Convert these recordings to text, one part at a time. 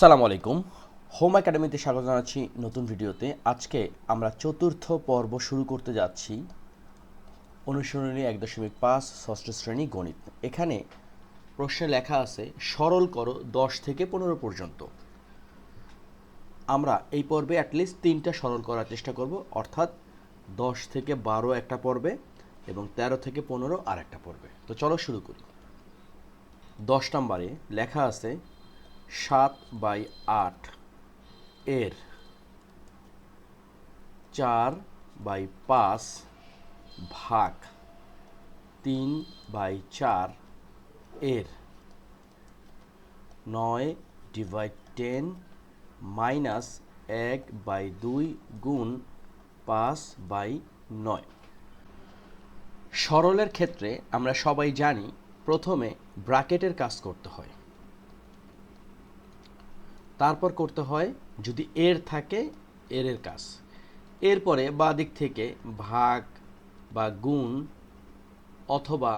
সালাম আলাইকুম। হোম একাডেমিতে স্বাগত জানাচ্ছি নতুন ভিডিওতে। আজকে আমরা চতুর্থ পর্ব শুরু করতে যাচ্ছি অনুসরণী এক দশমিক পাঁচ, ষষ্ঠ শ্রেণি গণিত। এখানে প্রশ্নে লেখা আছে, সরল করো দশ থেকে পনেরো পর্যন্ত। আমরা এই পর্বে অ্যাটলিস্ট তিনটা সরল করার চেষ্টা করব। অর্থাৎ দশ থেকে বারো একটা পর্বে এবং তেরো থেকে পনেরো আর একটা পর্বে। তো চলো শুরু করি। দশ নম্বরে লেখা আছে সাত বাই আট এর। চার বাই পাঁচ ভাগ তিন বাই চার এর। নয় ডিভাইড টেন মাইনাস এক বাই দুই গুণ পাঁচ বাই নয়। সরলের ক্ষেত্রে আমরা সবাই জানি প্রথমে ব্র্যাকেটের কাজ করতে হয়। তারপর করতে হয় যদি এর থাকে, এর এর কাজ। এরপরে বাঁ দিক থেকে ভাগ বা গুণ অথবা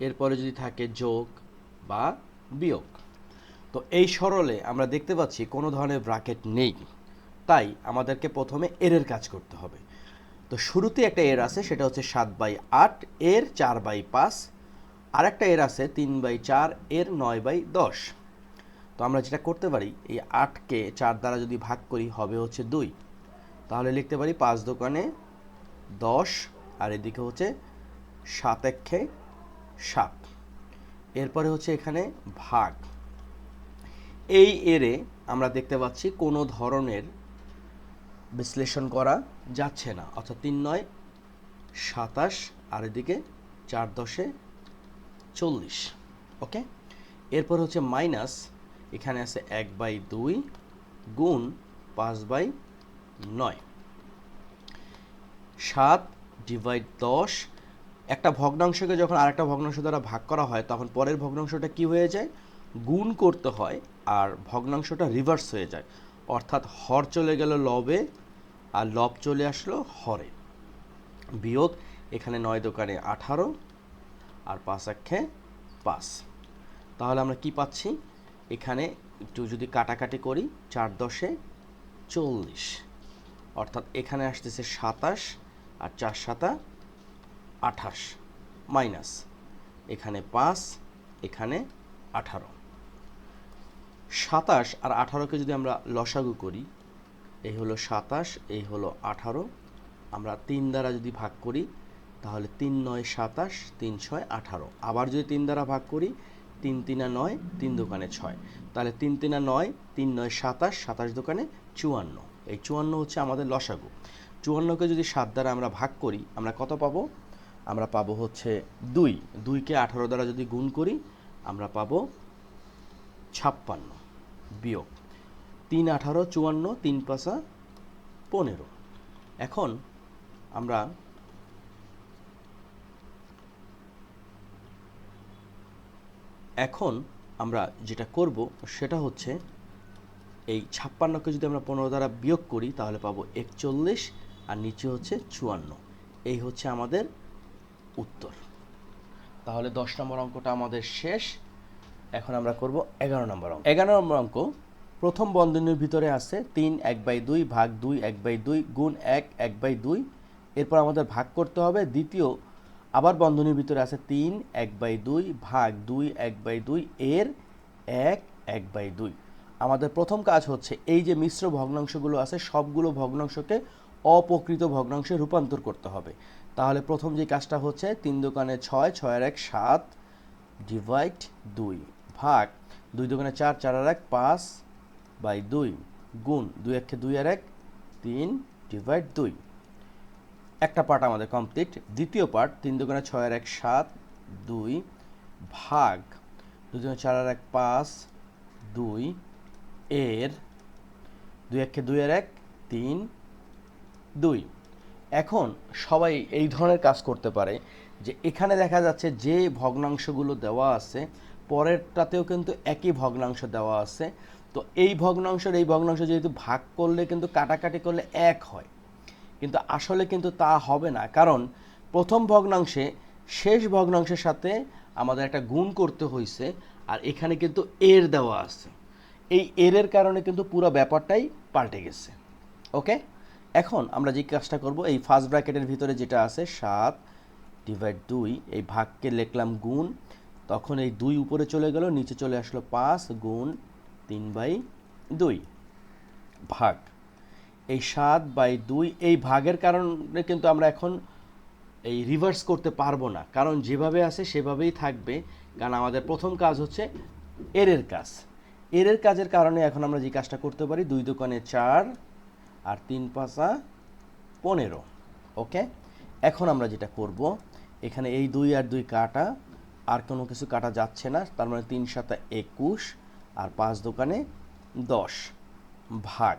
এরপরে যদি থাকে যোগ বা বিয়োগ। তো এই সরলে আমরা দেখতে পাচ্ছি কোনো ধরনের ব্র্যাকেট নেই। তাই আমাদেরকে প্রথমে এরের কাজ করতে হবে। তো শুরুতে একটা এর আছে, সেটা হচ্ছে সাত বাই আট, এর চার বাই পাঁচ আর একটা এর আছে তিন বাই চার, এর নয় বাই দশ। তো আমরা যেটা করতে পারি, এই আটকে চার দ্বারা যদি ভাগ করি, হবে হচ্ছে দুই। তাহলে লিখতে পারি পাঁচ দোকানে দশ, আর এদিকে হচ্ছে সাত একে সাত। এরপরে হচ্ছে এখানে ভাগ। এই এরে আমরা দেখতে পাচ্ছি কোনো ধরনের বিশ্লেষণ করা যাচ্ছে না। অর্থাৎ তিন নয়, সাতাশ, আর এদিকে চার দশে চল্লিশ। ওকে? এরপর হচ্ছে মাইনাস এখানে আছে এক বাই দুই গুণ পাঁচ বাই নয়। সাত ডিভাইড দশ। একটা ভগ্নাংশকে যখন আরেকটা ভগ্নাংশ দ্বারা ভাগ করা হয়, তখন পরের ভগ্নাংশটা কি হয়ে যায়? গুণ করতে হয় আর ভগ্নাংশটা রিভার্স হয়ে যায়। অর্থাৎ হর চলে গেল লবে আর লব চলে আসলো হরে। বিয়োগ এখানে নয় দোকানে আঠারো আর পাঁচ একে পাঁচ। তাহলে আমরা কি পাচ্ছি? এখানে একটু যদি কাটাকাটি করি, চার দশে চল্লিশ। অর্থাৎ এখানে আসতেছে সাতাশ আর চার সাতা আঠাশ। মাইনাস। এখানে পাঁচ, এখানে আঠারো। সাতাশ আর আঠারোকে যদি আমরা লসাগু করি, এই হলো সাতাশ, এই হলো আঠারো। আমরা তিন দ্বারা যদি ভাগ করি, তাহলে তিন নয় সাতাশ, তিন ছয় আঠারো। আবার যদি তিন দ্বারা ভাগ করি তিন তিনা নয়, তিন দোকানে ছয়। তাহলে তিন তিনা নয়, তিন নয়, সাতাশ সাতাশ দোকানে চুয়ান্ন। এই চুয়ান্ন হচ্ছে আমাদের লসাগু। চুয়ান্নকে যদি সাত দ্বারা আমরা ভাগ করি, আমরা কত পাবো? আমরা পাবো হচ্ছে দুই। দুইকে আঠারো দ্বারা যদি গুণ করি, আমরা পাবো ছাপ্পান্ন বিয়োগ। তিন আঠারো, চুয়ান্ন, তিন পাঁচা পনেরো। এখন আমরা এখন আমরা যেটা করব সেটা হচ্ছে এই ছাপ্পান্নকে যদি আমরা পনেরো দ্বারা বিয়োগ করি, তাহলে পাবো একচল্লিশ আর নিচে হচ্ছে চুয়ান্ন। এই হচ্ছে আমাদের উত্তর। তাহলে দশ নম্বর অঙ্কটা আমাদের শেষ। এখন আমরা করব এগারো নম্বর অঙ্ক। এগারো নম্বর অঙ্ক, প্রথম বন্ধনীর ভিতরে আছে তিন এক বাই দুই ভাগ দুই এক বাই দুই গুণ এক এক বাই দুই। এরপর আমাদের ভাগ করতে হবে। দ্বিতীয় আবার বন্ধনীর ভিতরে আছে তিন, এক বাই দুই ভাগ দুই, এক বাই দুই এর এক এক বাই দুই। আমাদের প্রথম কাজ হচ্ছে এই যে মিশ্র ভগ্নাংশগুলো আছে, সবগুলো ভগ্নাংশকে অপকৃত ভগ্নাংশে রূপান্তর করতে হবে। তাহলে প্রথম যে কাজটা হচ্ছে, তিন দোকানে ছয়, ছয়ের এক সাত ডিভাইড দুই ভাগ দুই দোকানে চার চার আর এক পাঁচ বাই দুই গুণ দুই একে দুই আর এক তিন ডিভাইড দুই। একটা পার্ট আমাদের কমপ্লিট দ্বিতীয় পার্ট তিন ছয় আর এক সাত, দুই ভাগ দোকানে চার আর এক পাঁচ, দুই এর, দুই একে দুই আর এক, তিন, দুই। এখন সবাই এই ধরনের কাজ করতে পারে যে এখানে দেখা যাচ্ছে যে ভগ্নাংশগুলো দেওয়া আছে, পরেরটাতেও কিন্তু একই ভগ্নাংশ দেওয়া আছে। তো এই ভগ্নাংশের এই ভগ্নাংশ যেহেতু ভাগ করলে কিন্তু কাটাকাটি করলে এক হয়। কিন্তু আসলে কিন্তু তা হবে না। কারণ প্রথম ভগ্নাংশে, শেষ ভগ্নাংশের সাথে আমাদের একটা গুণ করতে হয়েছে আর এখানে কিন্তু এর দেওয়া আছে। এই এরের কারণে কিন্তু পুরো ব্যাপারটাই পাল্টে গেছে। ওকে? এখন আমরা যে কাজটা করব, এই ফার্স্ট ব্র্যাকেটের ভিতরে যেটা আছে, সাত ডিভাইড দুই, এই ভাগকে লিখলাম গুণ। তখন এই দুই উপরে চলে গেল, নিচে চলে আসলো পাঁচ, গুণ তিন বাই দুই। ভাগ। এই সাত বাই দুই এই ভাগের কারণে কিন্তু আমরা এখন এই রিভার্স করতে পারব না। কারণ যেভাবে আছে সেভাবেই থাকবে। কারণ আমাদের প্রথম কাজ হচ্ছে এরের কাজ। এরের কাজের কারণে এখন আমরা যে কাজটা করতে পারি, দুই দোকানে চার আর তিন পাঁচা পনেরো। ওকে? এখন আমরা যেটা করব, এখানে এই দুই আর দুই কাটা, আর কোনো কিছু কাটা যাচ্ছে না। তার মানে তিন সাতা একুশ আর পাঁচ দোকানে দশ ভাগ।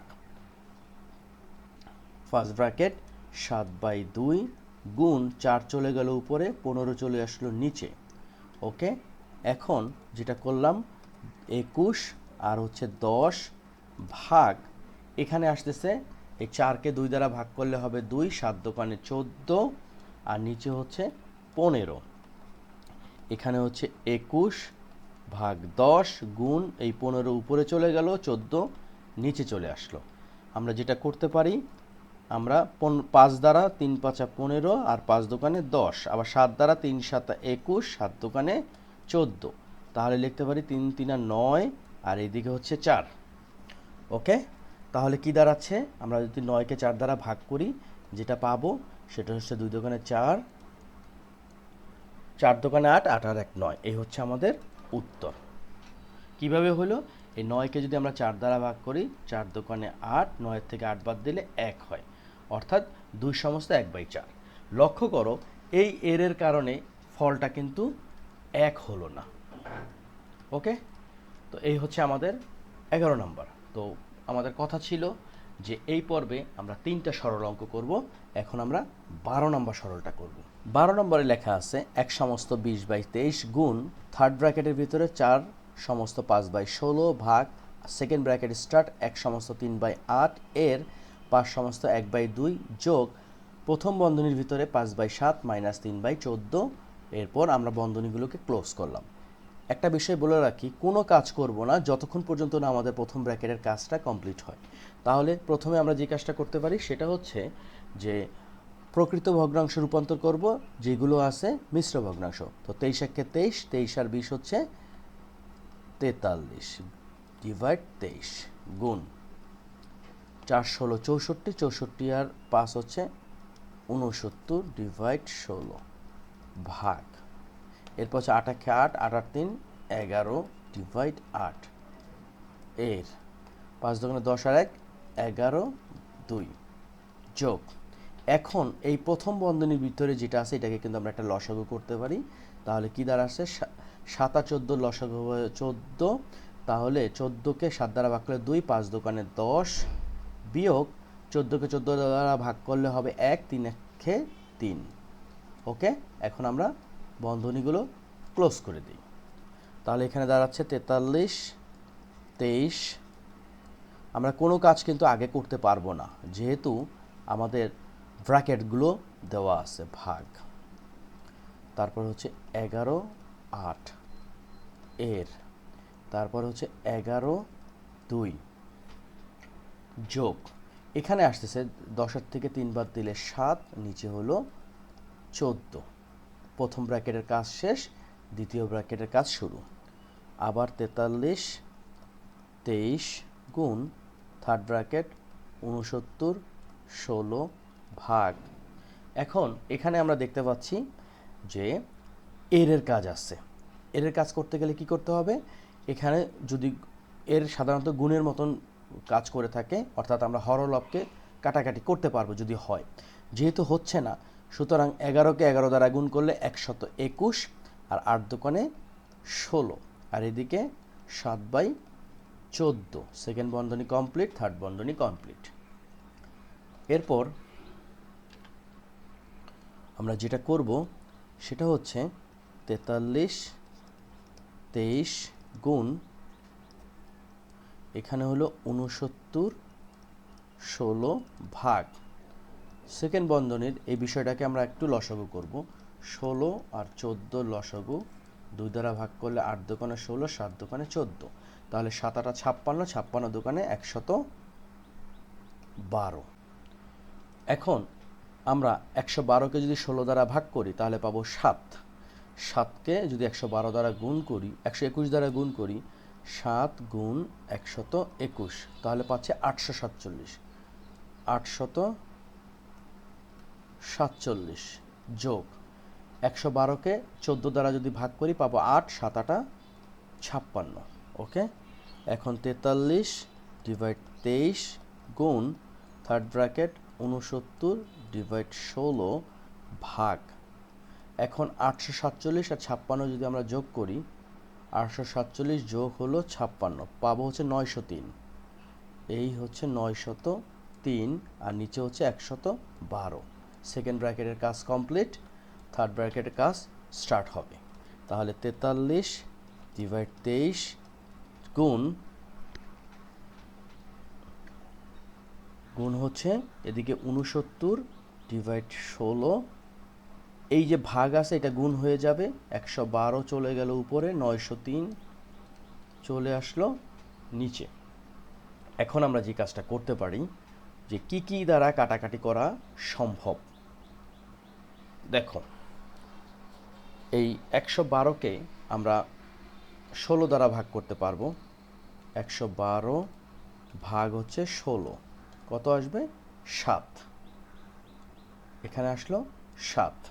ফার্স্ট ব্র্যাকেট, সাত বাই দুই গুণ চার চলে গেল উপরে, পনেরো চলে আসলো নিচে। ওকে? এখন যেটা করলাম, একুশ আর হচ্ছে দশ ভাগ, এখানে আসতেছে, এই চারকে দুই দ্বারা ভাগ করলে হবে দুই, সাত দোকানে চোদ্দ, আর নিচে হচ্ছে পনেরো। এখানে হচ্ছে একুশ ভাগ দশ গুণ এই পনেরো উপরে চলে গেল, চোদ্দ, নিচে চলে আসলো। আমরা যেটা করতে পারি আমরা পন, পাঁচ দ্বারা তিন পাঁচা পনেরো আর পাঁচ দোকানে দশ, আবার সাত দ্বারা তিন সাতা একুশ, সাত দোকানে চোদ্দ। তাহলে লিখতে পারি তিন তিন তিনা নয়, আর এইদিকে হচ্ছে চার। ওকে? তাহলে কি দাঁড়াচ্ছে? আমরা যদি নয়কে চার দ্বারা ভাগ করি, যেটা পাবো সেটা হচ্ছে দুই দোকানে চার চার দোকানে আট আট আর এক নয়। এই হচ্ছে আমাদের উত্তর। কীভাবে হলো? এই নয়কে যদি আমরা চার দ্বারা ভাগ করি, চার দোকানে আট, নয়ের থেকে আট বাদ দিলে এক হয়। অর্থাৎ দুই সমস্ত এক বাই চার। লক্ষ্য করো, এই এরের কারণে ফলটা কিন্তু এক হলো না। ওকে? তো এই হচ্ছে আমাদের এগারো নম্বর। তো আমাদের কথা ছিল যে এই পর্বে আমরা তিনটা সরল অঙ্ক করব, এখন আমরা বারো নম্বর সরলটা করব। বারো নম্বরে লেখা আছে, এক সমস্ত বিশ বাই তেইশ গুণ থার্ড ব্র্যাকেটের ভিতরে চার সমস্ত পাঁচ বাই ষোলো ভাগ সেকেন্ড ব্র্যাকেট স্টার্ট এক সমস্ত তিন বাই আট, এর পাঁচ সমস্ত এক বাই দুই যোগ প্রথম বন্ধনীর ভিতরে পাঁচ বাই সাত মাইনাস তিন বাই চোদ্দ। এরপর আমরা বন্ধনীগুলোকে ক্লোজ করলাম। একটা বিষয় বলে রাখি, কোনো কাজ করব না যতক্ষণ পর্যন্ত না আমাদের প্রথম ব্র্যাকেটের কাজটা কমপ্লিট হয়। তাহলে প্রথমে আমরা যে কাজটা করতে পারি সেটা হচ্ছে যে প্রকৃত ভগ্নাংশ রূপান্তর করব, যেগুলো আছে মিশ্র ভগ্নাংশ। তো তেইশ একে তেইশ তেইশ আর বিশ হচ্ছে তেতাল্লিশ। ডিভাইড তেইশ, গুণ চার ষোলো, চৌষট্টি চৌষট্টি আর পাঁচ হচ্ছে উনসত্তর ডিভাইড ষোলো ভাগ। এরপর হচ্ছে আট একে আট আট আট তিন, এগারো ডিভাইড আট। এর পাঁচ দোকানে দশ আর এক, এগারো দুই। যোগ। এখন এই প্রথম বন্ধনীর ভিতরে যেটা আছে, এটাকে কিন্তু আমরা একটা লসাগু করতে পারি। তাহলে কি দাঁড়াচ্ছে সাত আর চোদ্দ লসাগু চোদ্দ। তাহলে চোদ্দোকে সাত দ্বারা ভাগ করলে দুই, পাঁচ দোকানে দশ বিয়োগ চোদ্দোকে চোদ্দ দ্বারা ভাগ করলে হবে এক তিন একে তিন। ওকে? এখন আমরা বন্ধনীগুলো ক্লোজ করে দিই। তাহলে এখানে দাঁড়াচ্ছে তেতাল্লিশ, তেইশ। আমরা কোনো কাজ কিন্তু আগে করতে পারব না, যেহেতু আমাদের ব্র্যাকেটগুলো দেওয়া আছে ভাগ। তারপর হচ্ছে এগারো, আট এর। তারপর হচ্ছে এগারো, দুই। যোগ। এখানে আসতেছে দশের থেকে তিন বাদ দিলে সাত, নিচে হলো চোদ্দ। প্রথম ব্র্যাকেটের কাজ শেষ, দ্বিতীয় ব্র্যাকেটের কাজ শুরু। আবার তেতাল্লিশ, তেইশ গুণ থার্ড ব্র্যাকেট উনসত্তর ষোলো ভাগ। এখন এখানে আমরা দেখতে পাচ্ছি যে এরের কাজ আছে এরের কাজ করতে গেলে কি করতে হবে? এখানে যদি এর সাধারণত গুণের মতন কাজ করে থাকে, অর্থাৎ আমরা হরলভকে কাটাকাটি করতে পারব যদি হয়। যেহেতু হচ্ছে না, সুতরাং এগারোকে এগারো দ্বারা গুণ করলে একশত একুশ, আর আট দোকানে ষোলো। আর এদিকে সাত বাই চোদ্দ সেকেন্ড বন্ধনী কমপ্লিট থার্ড বন্ধনী কমপ্লিট এরপর আমরা যেটা করব, সেটা হচ্ছে তেতাল্লিশ, তেইশ গুণ এখানে হলো উনসত্তর ষোলো ভাগ। সেকেন্ড বন্ধনীর এই বিষয়টাকে আমরা একটু লসাগু করব। ষোলো আর চোদ্দ লসাগু, দুই দ্বারা ভাগ করলে আট দোকানে ষোলো, সাত দোকানে চোদ্দ। তাহলে সাত আটা ছাপ্পান্ন ছাপ্পান্ন দোকানে একশত বারো। এখন আমরা একশো বারোকে যদি ষোলো দ্বারা ভাগ করি, তাহলে পাবো সাত। সাতকে যদি একশো বারো দ্বারা গুণ করি, একশো একুশ দ্বারা গুণ করি সাত গুণ একশত একুশ, তাহলে পাচ্ছে আটশো সাতচল্লিশ। আটশত সাতচল্লিশ যোগ একশো বারোকে চোদ্দ দ্বারা যদি ভাগ করি পাবো আট, সাত আটা ছাপ্পান্ন, ওকে? এখন তেতাল্লিশ ডিভাইড তেইশ গুণ থার্ড ব্র্যাকেট উনসত্তর ডিভাইড ষোলো ভাগ। এখন আটশো সাতচল্লিশ আর ছাপ্পান্ন যদি আমরা যোগ করি আটশো সাতচল্লিশ যোগ হলো ছাপ্পান্ন, পাবো হচ্ছে নয়শো তিন। এই হচ্ছে নয়শত তিন আর নিচে হচ্ছে একশত বারো। সেকেন্ড ব্র্যাকেটের কাজ কমপ্লিট থার্ড ব্র্যাকেটের কাজ স্টার্ট হবে। তাহলে তেতাল্লিশ ডিভাইড তেইশ গুণ গুণ হচ্ছে এদিকে উনসত্তর ডিভাইড ষোলো এই যে ভাগ আছে, এটা গুণ হয়ে যাবে। একশো বারো চলে গেল উপরে, নয়শো তিন চলে আসলো নিচে। এখন আমরা যে কাজটা করতে পারি, যে কি কি দ্বারা কাটাকাটি করা সম্ভব? দেখো, এই একশো বারোকে আমরা ষোলো দ্বারা ভাগ করতে পারব। একশো বারো ভাগ হচ্ছে ষোলো। কত আসবে? সাত। এখানে আসলো সাত।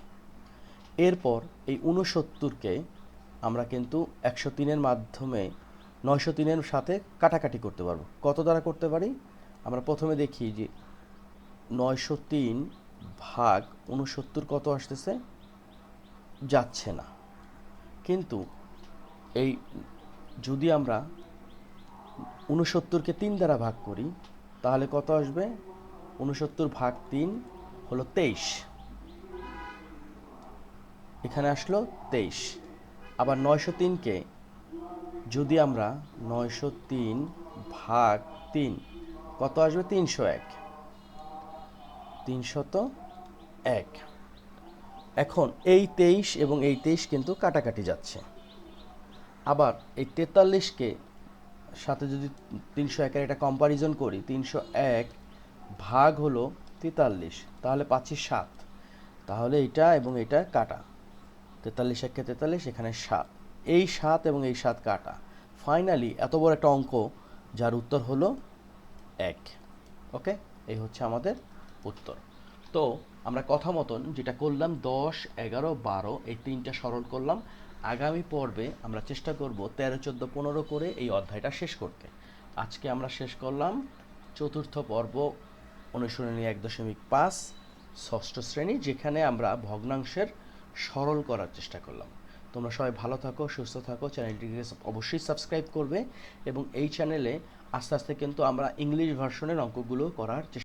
এরপর এই উনসত্তরকে আমরা কিন্তু একশো তিনের মাধ্যমে নয়শো তিনের সাথে কাটাকাটি করতে পারব। কত দ্বারা করতে পারি? আমরা প্রথমে দেখি যে নয়শো তিন ভাগ উনসত্তর কত আসতেছে? যাচ্ছে না। কিন্তু এই যদি আমরা উনসত্তরকে তিন দ্বারা ভাগ করি, তাহলে কত আসবে? উনসত্তর ভাগ তিন হলো তেইশ। এখানে আসলো তেইশ। আবার নয়শো তিনকে যদি আমরা নয়শো তিন ভাগ তিন, কত আসবে? তিনশো এক। তিনশত এক। এখন এই তেইশ এবং এই তেইশ কিন্তু কাটাকাটি যাচ্ছে। আবার এই তেতাল্লিশকে সাথে যদি তিনশো একের একটা কম্পারিজন করি, তিনশো এক ভাগ হলো তেতাল্লিশ, তাহলে পাচ্ছি সাত। তাহলে এটা এবং এটা কাটা। তেতাল্লিশ একে তেতাল্লিশ, এখানে সাত। এই সাত এবং এই সাত কাটা। ফাইনালি এত বড় একটা অঙ্ক, যার উত্তর হলো এক। ওকে এই হচ্ছে আমাদের উত্তর। তো আমরা কথা মতন যেটা করলাম, দশ, এগারো, বারো, এই তিনটা সরল করলাম। আগামী পর্বে আমরা চেষ্টা করব তেরো, চোদ্দ, পনেরো করে এই অধ্যায়টা শেষ করতে। আজকে আমরা শেষ করলাম চতুর্থ পর্ব, অনুশীলনী এক দশমিক পাঁচ, ষষ্ঠ শ্রেণি, যেখানে আমরা ভগ্নাংশের সরল করার চেষ্টা করলাম। তোমরা সবাই ভালো থাকো, সুস্থ থাকো। চ্যানেলটিকে অবশ্যই সাবস্ক্রাইব করবে এবং এই চ্যানেলে আস্তে আস্তে কিন্তু আমরা ইংলিশ ভার্সনের অঙ্কগুলো করার চেষ্টা